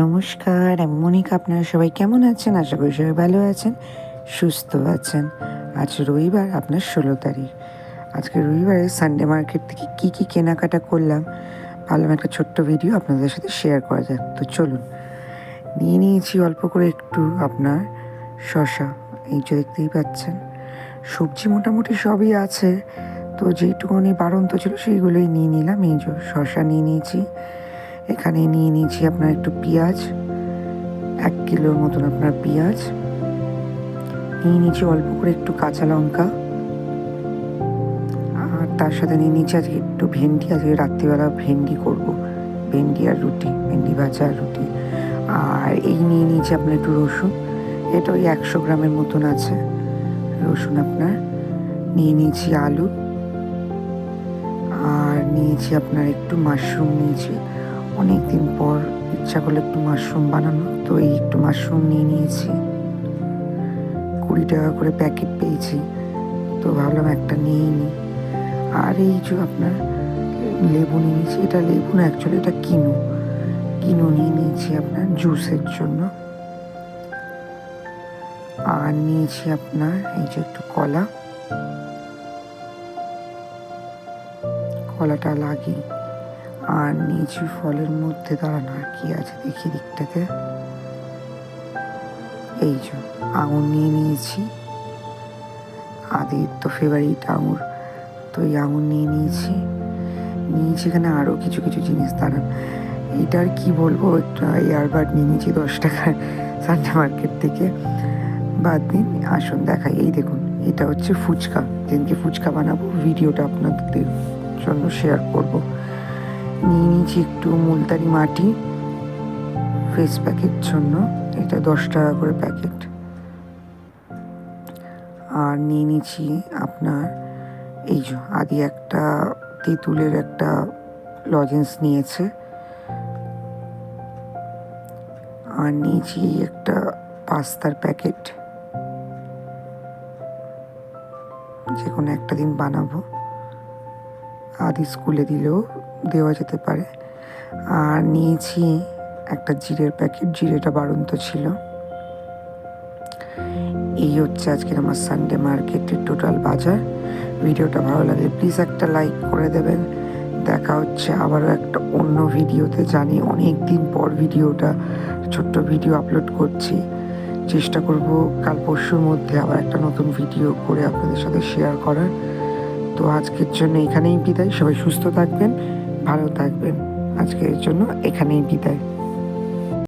নমস্কার, আমি মনিকা, আপনারা সবাই কেমন আছেন? আশা করি সবাই ভালো আছেন, সুস্থ আছেন। আজ রবিবার, আপনার ষোলো তারিখ। আজকে রবিবারে সানডে মার্কেট থেকে কী কী কেনাকাটা করলাম, ভাবলাম একটা ছোট্ট ভিডিও আপনাদের সাথে শেয়ার করা যাক। তো চলুন, নিয়ে নিয়েছি অল্প করে একটু আপনার শশা এই যে দেখতেই পাচ্ছেন, সবজি মোটামুটি সবই আছে। তো যেইটুকুনি বাড়ন্ত ছিল সেইগুলোই নিয়ে নিলাম। এই যে শশা নিয়ে নিয়েছি। এখানে নিয়ে নিয়েছি আপনার একটু পেঁয়াজ, এক কিলোর মতন আপনার পেঁয়াজ। নিয়ে নিয়েছি অল্প করে একটু কাঁচা লঙ্কা। আর তার সাথে নিয়ে নিয়েছি আজকে একটু ভেন্ডি। আজকে রাত্রিবেলা ভেন্ডি করব। ভেন্ডি আর রুটি, ভেন্ডি ভাজা আর রুটি। আর এই নিয়ে নিয়েছি আপনার একটু রসুন। এটা ওই একশো গ্রামের মতন আছে রসুন আপনার। নিয়ে নিয়েছি আলু। আর নিয়েছি আপনার একটু মাশরুম নিয়েছি। অনেক দিন পর ইচ্ছা করলে একটু মাশরুম বানানো, তো এই একটু মাশরুম নিয়ে নিয়েছি। কুড়ি টাকা করে প্যাকেট পেয়েছি, তো ভাবলাম একটা নিয়েই নিই আর এই যে আপনার লেবু নিয়ে নিয়েছি, এটা লেবু না অ্যাকচুয়ালি এটা কিনু। কিনু নিয়ে নিয়েছি আপনার জুসের জন্য। আর নিয়েছি আপনার এই যে একটু কলা। কলাটা লাগি আর নিয়েছি ফলের মধ্যে দাঁড়ানো আর কি আছে দেখি দিকটাতে। এই যে, আঙুর নিয়ে নিয়েছি। আদির তো ফেভারিট আঙুর। তো এই আঙুর নিয়ে নিয়েছি। নিয়েছি এখানে আরও কিছু কিছু জিনিস দাঁড়ান। এটা আর কি বলব, একটা ইয়ারবাড নিয়ে নিয়েছি দশ টাকার সানডে মার্কেট থেকে। বাদ দিন, আসুন, দেখাই। এই দেখুন, এটা হচ্ছে ফুচকা। যেদিনকে ফুচকা বানাবো, ভিডিওটা আপনাদের জন্য শেয়ার করব। নিয়ে নিয়েছি একটু মুলতানি মাটি ফেস প্যাকের জন্য। এটা দশ টাকা করে প্যাকেট আর নিয়ে নিয়েছি আপনার এই যে আদি একটা তেঁতুলের একটা লজেন্স নিয়েছে। আর নিয়েছি একটা পাস্তার প্যাকেট যে কোনো একটা দিন বানাবো। আদি স্কুলে দিলেও দেওয়া যেতে পারে। আর নিয়েছি একটা জিরের প্যাকেট, জিরেটা বাড়ন্ত ছিল। এই হচ্ছে আজকের আমার সানডে মার্কেটের টোটাল বাজার। ভিডিওটা ভালো লাগলে প্লিজ একটা লাইক করে দেবেন। দেখা হচ্ছে আবারও একটা অন্য ভিডিওতে। জানি অনেক দিন পর ভিডিওটা, ছোট্ট ভিডিও আপলোড করছি। চেষ্টা করব কাল পরশুর মধ্যে আবার একটা নতুন ভিডিও করে আপনাদের সাথে শেয়ার করার। তো আজকের জন্য এখানেই বিদায়। সবাই সুস্থ থাকবেন ভালো থাকবেন। আজকের জন্য এখানেই বিদায়।